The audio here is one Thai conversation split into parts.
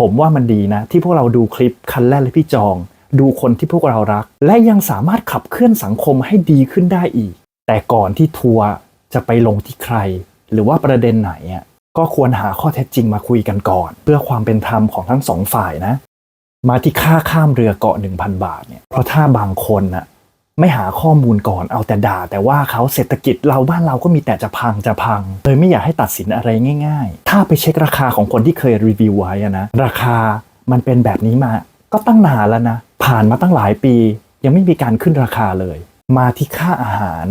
ผมว่ามันดีนะ ที่พวกเราดูคลิปคันแรกและพี่จอง ดูคนที่พวกเรารัก และยังสามารถขับเคลื่อนสังคมให้ดีขึ้นได้อีก แต่ก่อนที่ทัวร์จะไปลงที่ใคร หรือว่าประเด็นไหนอะก็ควรหาข้อเท็จจริงมาคุยกันก่อน เพื่อความเป็นธรรมของทั้งสองฝ่ายนะ มาที่ค่าข้ามเรือเกาะ1,000 บาทเนี่ยเพราะถ้าบางคนน่ะ ไม่หาข้อมูลก่อนเอาแต่ด่า แต่ว่าเขาเศรษฐกิจเราบ้านเราก็มีแต่จะพังจะพังเลยไม่อยากให้ตัดสินอะไรง่าย ๆ ถ้าไปเช็คราคาของคนที่เคยรีวิวไว้นะราคามันเป็นแบบนี้มาก็ตั้งนานแล้วนะ ผ่านมาตั้งหลายปี ยังไม่มีการขึ้นราคาเลย มาที่ค่าอาหาร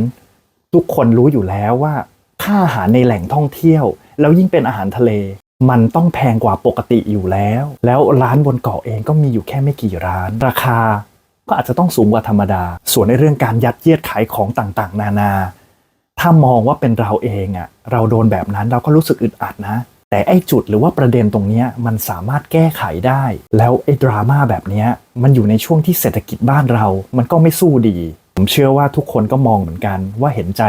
ทุกคนรู้อยู่แล้วว่า ค่าอาหารในแหล่งท่องเที่ยว แล้วยิ่งเป็นอาหารทะเล มันต้องแพงกว่าปกติอยู่แล้ว แล้วร้านบนเกาะเองก็มีอยู่แค่ไม่กี่ร้าน ราคา ก็อาจจะต้องสูงกว่าธรรมดา ส่วนในเรื่องการยัดเยียดขายของต่างๆ นานา ถ้ามองว่าเป็นเราเองอะเราโดนแบบนั้นเราก็รู้สึกอึดอัดนะ แต่ไอ้จุดหรือว่าประเด็นตรงนี้มันสามารถแก้ไขได้ แล้วไอ้ดราม่าแบบนี้มันอยู่ในช่วงที่เศรษฐกิจบ้านเรา มันก็ไม่สู้ดี ผมเชื่อว่าทุกคนก็มองเหมือนกันว่าเห็นใจ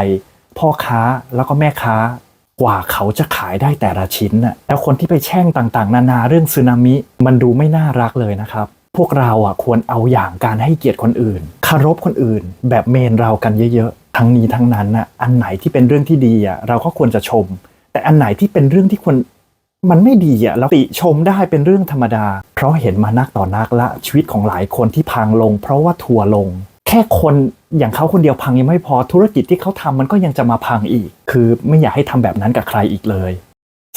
พ่อค้าแล้วก็แม่ค้ากว่าเขาจะขายได้แต่ละชิ้นน่ะแล้วคนที่ไปแช่งต่างๆ นานาเรื่องสึนามิ มันดูไม่น่ารักเลยนะครับ พวกเราอะควรเอาอย่างการให้เกียรติคนอื่นคารพคนอื่น แบบเมนเรากันเยอะๆ ทั้งนี้ทั้งนั้นน่ะอันไหนที่เป็นเรื่องที่ดีอะเราก็ควรจะชม แต่อันไหนที่เป็นเรื่องที่ควรมันไม่ดีอะเราติชมได้เป็นเรื่องธรรมดา เพราะเห็นมานักต่อนักละชีวิตของหลายคนที่พังลง เพราะว่าทัวร์ลง แค่คนอย่างเขาคนเดียวพังยังไม่พอธุรกิจที่เขาทำมันก็ยังจะมาพังอีก คือไม่อยากให้ทำแบบนั้นกับใครอีกเลย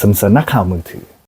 สมเสริญนักข่าวมือถือ